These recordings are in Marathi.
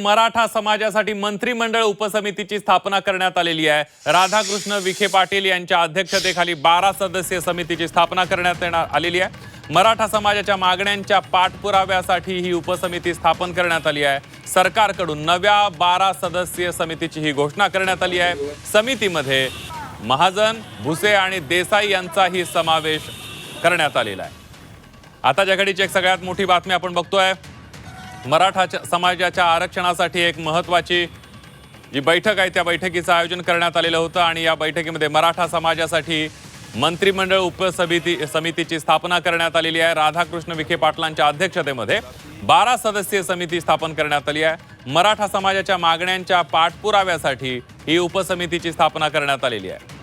मराठा समाजासाठी मंत्रिमंडळ उपसमितीची स्थापना करण्यात आलेली आहे. राधाकृष्ण विखे पाटील यांच्या अध्यक्षतेखाली बारा सदस्यीय समितीची स्थापना करण्यात येणार आलेली आहे. मराठा समाजाच्या मागण्यांच्या पाठपुराव्यासाठी ही उपसमिती स्थापन करण्यात आली आहे. सरकारकडून नव्या बारा सदस्यीय समितीची ही घोषणा करण्यात आली आहे. समितीमध्ये महाजन भुसे आणि देसाई यांचाही समावेश करण्यात आलेला आहे. आता जगाडीची एक सगळ्यात मोठी बातमी आपण बघतोय. मराठा समाजाच्या आरक्षणासाठी एक महत्त्वाची जी बैठक आहे त्या बैठकीचं आयोजन करण्यात आलेलं होतं आणि या बैठकीमध्ये मराठा समाजासाठी मंत्रिमंडळ उपसमिती समितीची स्थापना करण्यात आलेली आहे. राधाकृष्ण विखे पाटलांच्या अध्यक्षतेमध्ये बारा सदस्यीय समिती स्थापन करण्यात आली आहे. मराठा समाजाच्या मागण्यांच्या पाठपुराव्यासाठी ही उपसमितीची स्थापना करण्यात आलेली आहे.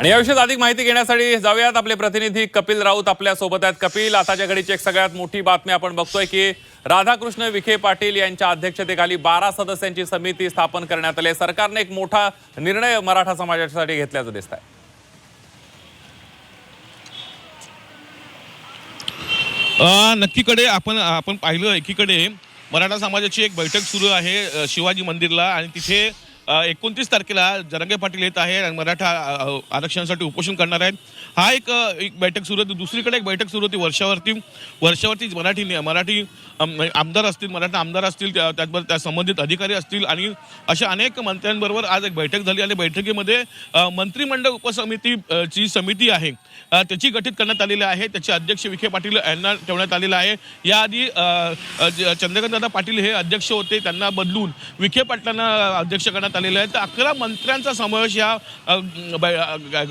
आणि याविषयी अधिक माहिती घेण्यासाठी जाऊयात. आपले प्रतिनिधी कपिल राऊत आपल्यासोबत आहेत. कपिल आताच्या घडीची एक सगळ्यात मोठी बातमी आपण बघतोय की राधाकृष्ण विखे पाटील यांच्या अध्यक्षतेखाली बारा सदस्यांची समिती स्थापन करण्यात आली सरकारने एक मोठा निर्णय मराठा समाजासाठी घेतल्याचं दिसत आहे नक्कीकडे आपण आपण पाहिलं एकीकडे मराठा समाजाची एक बैठक सुरू आहे शिवाजी मंदिरला आणि तिथे एकोणतीस तारखेला जरंगे पाटील येत आहे आणि मराठा आरक्षणासाठी उपोषण करणार आहेत. हा एक एक बैठक सुरू होती. दुसरीकडे एक बैठक सुरू होती वर्षावरती. वर्षावरती मराठी मराठी म्हणजे आमदार असतील मराठा आमदार असतील त्या- त्याचबरोबर त्या संबंधित अधिकारी असतील आणि अशा अनेक मंत्र्यांबरोबर आज एक बैठक झाली आणि बैठकीमध्ये मंत्रिमंडळ उपसमिती ची समिती आहे. त्याची गठीत करण्यात आलेली आहे. त्याचे अध्यक्ष विखे पाटील यांना ठेवण्यात आलेलं आहे. याआधी अ, अ, चंद्रकांतदादा पाटील हे अध्यक्ष होते. त्यांना बदलून विखे पाटलांना अध्यक्ष करण्यात आलेलं आहे. तर अकरा मंत्र्यांचा समावेश या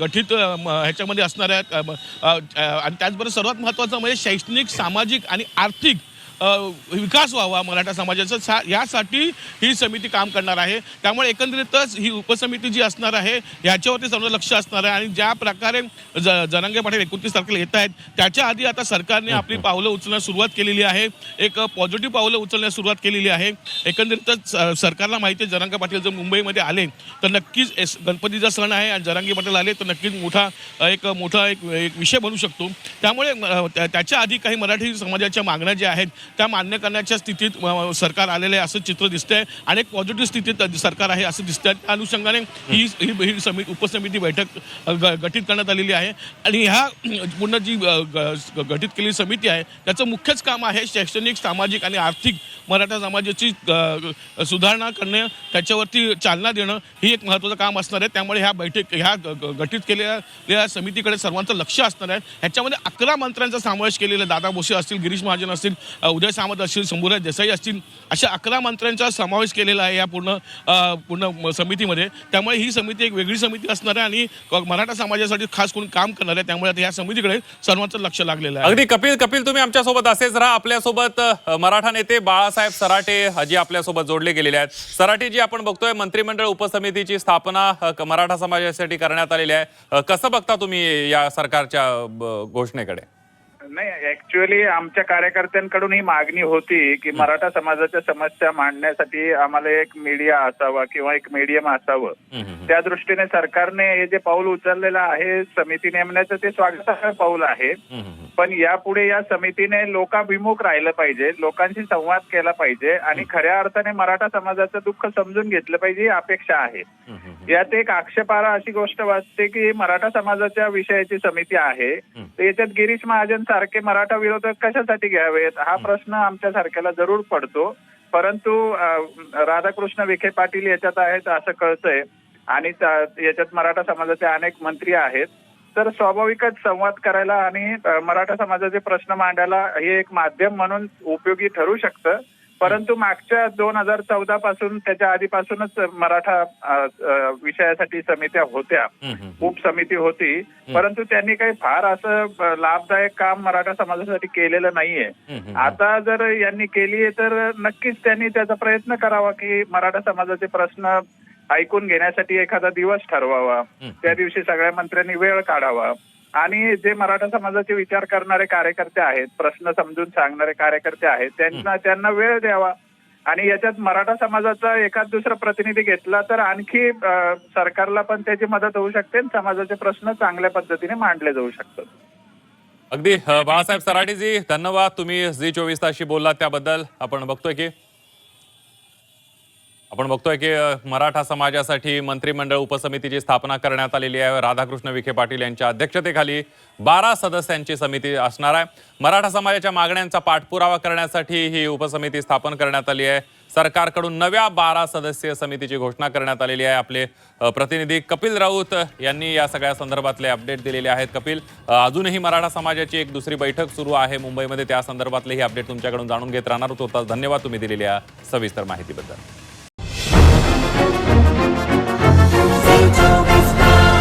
गठित गठीत ह्याच्यामध्ये असणार आहे. आणि त्याचबरोबर सर्वात महत्त्वाचं म्हणजे शैक्षणिक सामाजिक आणि आर्थिक विकास व्हावा मराठा समाजाचा सा- यासाठी ही समिती काम करणार आहे. त्यामुळे एकंदरीतच ही उपसमिती जी असणार आहे ह्याच्यावरती सर्व लक्ष असणार आहे. आणि ज्या प्रकारे ज जनांगे पाटील एकोणतीस तारखेला येत आहेत त्याच्या आधी आता सरकारने आपली पावलं उचलण्यास सुरुवात केलेली आहे. एक पॉझिटिव्ह पावलं उचलण्यास सुरुवात केलेली आहे. एकंदरीतच सरकारला माहिती आहे जरांगे पाटील जर मुंबईमध्ये आले तर नक्कीच एस गणपतीचा सण आहे आणि जरांगे पाटील आले तर नक्कीच मोठा एक मोठा एक एक विषय बनू शकतो. त्यामुळे त्याच्या आधी काही मराठी समाजाच्या मागण्या ज्या आहेत त्या मान्य करण्याच्या स्थितीत सरकार आलेलं आहे असं चित्र दिसतंय. आणि एक पॉझिटिव्ह स्थितीत सरकार आहे असं दिसतंय. त्या अनुषंगाने ही. ही ही समिती उपसमिती बैठक गठीत करण्यात आलेली आहे. आणि ह्या पूर्ण जी गठीत केलेली समिती आहे त्याचं मुख्यच काम आहे शैक्षणिक सामाजिक आणि आर्थिक मराठा समाजाची सुधारणा करणे त्याच्यावरती चालना देणं ही एक महत्त्वाचं काम असणार आहे. त्यामुळे ह्या बैठक ह्या ग- गठीत केलेल्या समितीकडे सर्वांचं लक्ष असणार आहे. ह्याच्यामध्ये अकरा मंत्र्यांचा समावेश केलेला दादा भोसे असतील गिरीश महाजन असतील उदय सामंत असतील शंभूराज देसाई असतील अशा अकरा मंत्र्यांचा समावेश केलेला आहे या पूर्ण पूर्ण समितीमध्ये. त्यामुळे ही समिती एक वेगळी समिती असणार आहे आणि मराठा समाजासाठी खास करून काम करणार आहे त्यामुळे या समितीकडे सर्वांचं लक्ष लागलेलं आहे. अगदी कपिल कपिल तुम्ही आमच्यासोबत असेच राहा. आपल्यासोबत मराठा नेते बाळासाहेब सराटे जी आपल्यासोबत जोडले गेलेले आहेत. सराटे जी आपण बघतोय मंत्रिमंडळ उपसमितीची स्थापना मराठा समाजासाठी करण्यात आलेली आहे. कसं बघता तुम्ही या सरकारच्या ब- घोषणेकडे? नाही ऍक्च्युअली आमच्या कार्यकर्त्यांकडून ही मागणी होती की मराठा समाजाच्या समस्या मांडण्यासाठी आम्हाला एक मीडिया असावा किंवा एक मीडियम असावं. त्या दृष्टीने सरकारने हे जे पाऊल उचललेलं आहे समिती नेमण्याचं ते स्वागतार्ह पाऊल आहे. पण यापुढे या समितीने लोकाभिमुख राहिलं पाहिजे लोकांशी संवाद केला पाहिजे आणि खऱ्या अर्थाने मराठा समाजाचं दुःख समजून घेतलं पाहिजे ही अपेक्षा आहे. यात एक आक्षेपार्ह अशी गोष्ट वाटते की मराठा समाजाच्या विषयाची समिती आहे. तर याच्यात गिरीश महाजन सारखे मराठा विरोधक कशासाठी घ्यावेत? हा प्रश्न आमच्या सारख्याला जरूर पडतो. परंतु राधाकृष्ण विखे पाटील याच्यात आहेत असं कळतंय. आणि याच्यात मराठा समाजाचे अनेक मंत्री आहेत. तर स्वाभाविकच संवाद करायला आणि मराठा समाजाचे प्रश्न मांडायला हे एक माध्यम म्हणून उपयोगी ठरू शकतं. परंतु मागच्या दोन हजार चौदा पासून त्याच्या आधीपासूनच मराठा विषयासाठी समित्या होत्या. हम्म. उपसमिती होती. परंतु त्यांनी काही फार असं लाभदायक काम मराठा समाजासाठी केलेलं नाहीये. आता जर यांनी केली आहे तर नक्कीच त्यांनी त्याचा प्रयत्न करावा की मराठा समाजाचे प्रश्न ऐकून घेण्यासाठी एखादा दिवस ठरवावा. त्या दिवशी सगळ्या मंत्र्यांनी वेळ काढावा. आणि जे मराठा समाजाचे विचार करणारे कार्यकर्ते आहेत प्रश्न समजून सांगणारे कार्यकर्ते आहेत त्यांना त्यांना वेळ द्यावा. आणि याच्यात मराठा समाजाचा एखाद दुसरा प्रतिनिधी घेतला तर आणखी सरकारला पण त्याची मदत होऊ शकते आणि समाजाचे प्रश्न चांगल्या पद्धतीने मांडले जाऊ शकतात. अगदी बाळासाहेब सराटीजी धन्यवाद. तुम्ही झी चोवीस तासशी बोललात त्याबद्दल. आपण बघतोय की आपण बघतोय की मराठा समाजासाठी मंत्रिमंडळ उपसमितीची स्थापना करण्यात आलेली आहे. राधाकृष्ण विखे पाटील यांच्या अध्यक्षतेखाली बारा सदस्यांची समिती असणार आहे. मराठा समाजाच्या मागण्यांचा पाठपुरावा करण्यासाठी ही उपसमिती स्थापन करण्यात आली आहे. सरकारकडून नव्या बारा सदस्यीय समितीची घोषणा करण्यात आलेली आहे. आपले प्रतिनिधी कपिल राऊत यांनी या सगळ्या संदर्भातले अपडेट दिलेले आहेत. कपिल अजूनही मराठा समाजाची एक दुसरी बैठक सुरू आहे मुंबईमध्ये. त्या संदर्भातले ही अपडेट तुमच्याकडून जाणून घेत राहणार होतो. धन्यवाद तुम्ही दिलेल्या सविस्तर माहितीबद्दल.